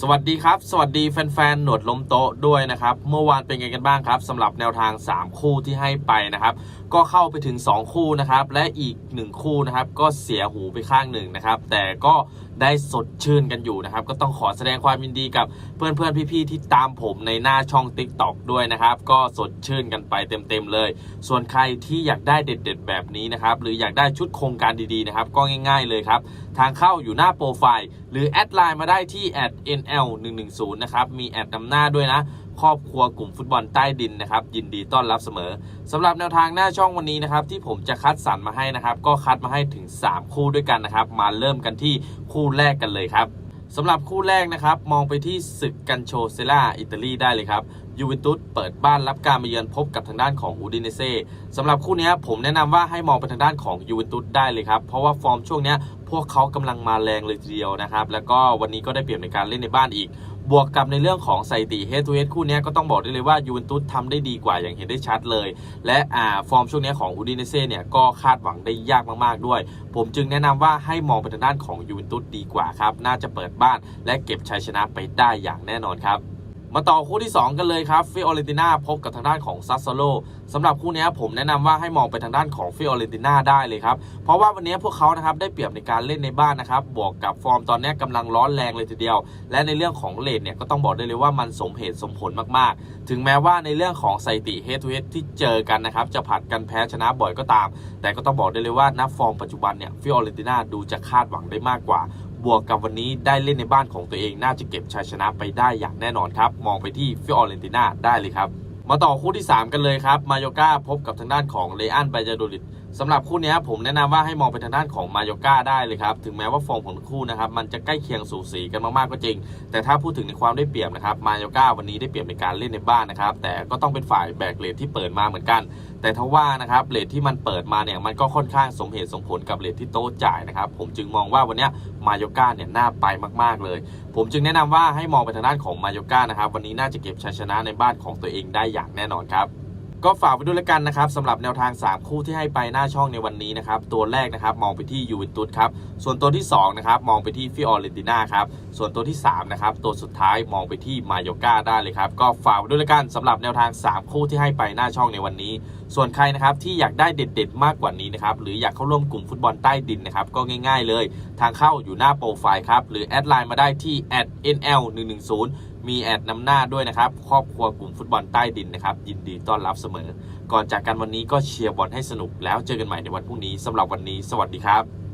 สวัสดีครับ สวัสดีแฟนๆ หนวดล้มโต๊ะด้วยนะครับ เมื่อวานเป็นไงกันบ้างครับสำหรับแนวทาง 3 คู่ที่ให้ไปนะครับ ก็เข้าไปถึง 2 คู่นะครับ และอีก 1 คู่นะครับ ก็เสียหูไปข้างหนึ่งนะครับ แต่ก็ได้สดชื่นกันอยู่นะครับ ก็ต้องขอแสดงความยินดีกับเพื่อนๆ พี่ๆ ที่ตามผมในหน้าช่อง Tik t o อกด้วยนะครับ ก็สดชื่นกันไปเต็มๆเลย ส่วนใครที่อยากได้เด็ดๆ แบบนี้นะครับ หรืออยากได้ชุดโครงการดีๆ นะครับ ก็ง่าย ๆ เลยครับ ทางเข้าอยู่หน้าโปรไฟล์ หรือแอดไลน์มาได้ที่ L110 นะครับ มีแอดนำหน้าด้วยนะ ครอบครัวกลุ่มฟุตบอลใต้ดินนะครับ ยินดีต้อนรับเสมอสำหรับแนวทางหน้าช่องวันนี้นะครับ ที่ผมจะคัดสรรมาให้นะครับ ก็คัดมาให้ถึง 3 คู่ด้วยกันนะครับ มาเริ่มกันที่คู่แรกกันเลยครับสำหรับคู่แรกนะครับ มองไปที่ศึกกันโชเซล่าอิตาลีได้เลยครับ ยูเวนตุสเปิดบ้านรับการมาเยือนพบกับทางด้านของอูดิเนเซ่สำหรับคู่นี้ผมแนะนำว่าให้มองไปทางด้านของยูเวนตุสได้เลยครับ เพราะว่าฟอร์มช่วงนี้พวกเขากำลังมาแรงเลยทีเดียวนะครับ แล้วก็วันนี้ก็ได้เปรียบในการเล่นในบ้านอีก บวกกับในเรื่องของสถิติเฮด o ูเฮดคู่นี้ก็ต้องบอกได้เลยว่ายูเวนตุสทำได้ดีกว่าอย่างเห็นได้ชัดเลย และอ่าฟอร์มช่วงนี้ของอูดิเนเซ่เนี่ยก็คาดหวังได้ยากมากๆด้วย ผมจึงแนะนำว่าให้มองไปทางด้านของยูเวนตุสดีกว่าครับน่าจะเปิดบ้าน และเก็บชัยชนะไปได้อย่างแน่นอนครับ มาต่อคู่ที่ 2 กันเลยครับฟิโอเรนติน่าพบกับทางด้านของซัสโซโลสำหรับคู่นี้ผมแนะนำว่าให้มองไปทางด้านของฟิโอเรนติน่าได้เลยครับ เพราะว่าวันนี้พวกเขานะครับได้เปรียบในการเล่นในบ้านนะครับบวกกับฟอร์มตอนนี้กำลังร้อนแรงเลยทีเดียว และในเรื่องของเลนเนี่ยก็ต้องบอกได้เลยว่ามันสมเหตุสมผลมากๆ ถึงแม้ว่าในเรื่องของสถิติเฮดทูเฮดที่เจอกันนะครับจะผัดกันแพ้ชนะบ่อยก็ตาม แต่ก็ต้องบอกได้เลยว่านับฟอร์มปัจจุบันเนี่ยฟิโอเรนติน่าดูจะคาดหวังได้มากกว่า บวกกับวันนี้ได้เล่นในบ้านของตัวเองน่าจะเก็บชัยชนะไปได้อย่างแน่นอนครับ มองไปที่ฟิออเรนติน่าได้เลยครับ มาต่อคู่ที่ 3 กันเลยครับ มาโยกาพบกับทางด้านของเลอันไบยาโดลิด สำหรับคู่นี้ผมแนะนำว่าให้มองไปทางด้านของมาโยก้าได้เลยครับ ถึงแม้ว่าฟอร์มของคู่นะครับมันจะใกล้เคียงสูสีกันมากๆก็จริง แต่ถ้าพูดถึงในความได้เปรียบนะครับมาโยก้าวันนี้ได้เปรียบในการเล่นในบ้านนะครับ แต่ก็ต้องเป็นฝ่ายแบกเลทที่เปิดมาเหมือนกัน แต่ทว่านะครับเลทที่มันเปิดมาเนี่ยมันก็ค่อนข้างสมเหตุสมผลกับเลทที่โต๊ะจ่ายนะครับผมจึงมองว่าวันนี้มาโยก้าเนี่ยน่าไปมาก ๆเลย ผมจึงแนะนำว่าให้มองไปทางด้านของมาโยก้านะครับวันนี้น่าจะเก็บชัยชนะในบ้านของตัวเองได้อย่างแน่นอนครับ ก็ฝากไว้ด้วยแล้วกันนะครับสำหรับแนวทาง 3 คู่ที่ให้ไปหน้าช่องในวันนี้นะครับ ตัวแรกนะครับมองไปที่ยูเวนตุสครับ ส่วนตัวที่2นะครับมองไปที่ฟิออเรนติน่าครับ ส่วนตัวที่3นะครับตัวสุดท้ายมองไปที่มาโยกาได้เลยครับ ก็ฝากไว้ด้วยแล้วกันสำหรับแนวทาง 3 คู่ที่ให้ไปหน้าช่องในวันนี้ ส่วนใครนะครับที่อยากได้เด็ด ๆ มากกว่านี้นะครับหรืออยากเข้าร่วมกลุ่มฟุตบอลใต้ดินนะครับก็ง่าย ๆ เลย ทางเข้าอยู่หน้าโปรไฟล์ครับหรือแอดไลน์มาได้ที่ @nl110 มีแอดนำหน้าด้วยนะครับครอบครัวกลุ่มฟุตบอลใต้ดินนะครับยินดีต้อนรับเสมอ ก่อนจากกันวันนี้ก็เชียร์บอลให้สนุกแล้วเจอกันใหม่ในวันพรุ่งนี้สำหรับวันนี้ สวัสดีครับ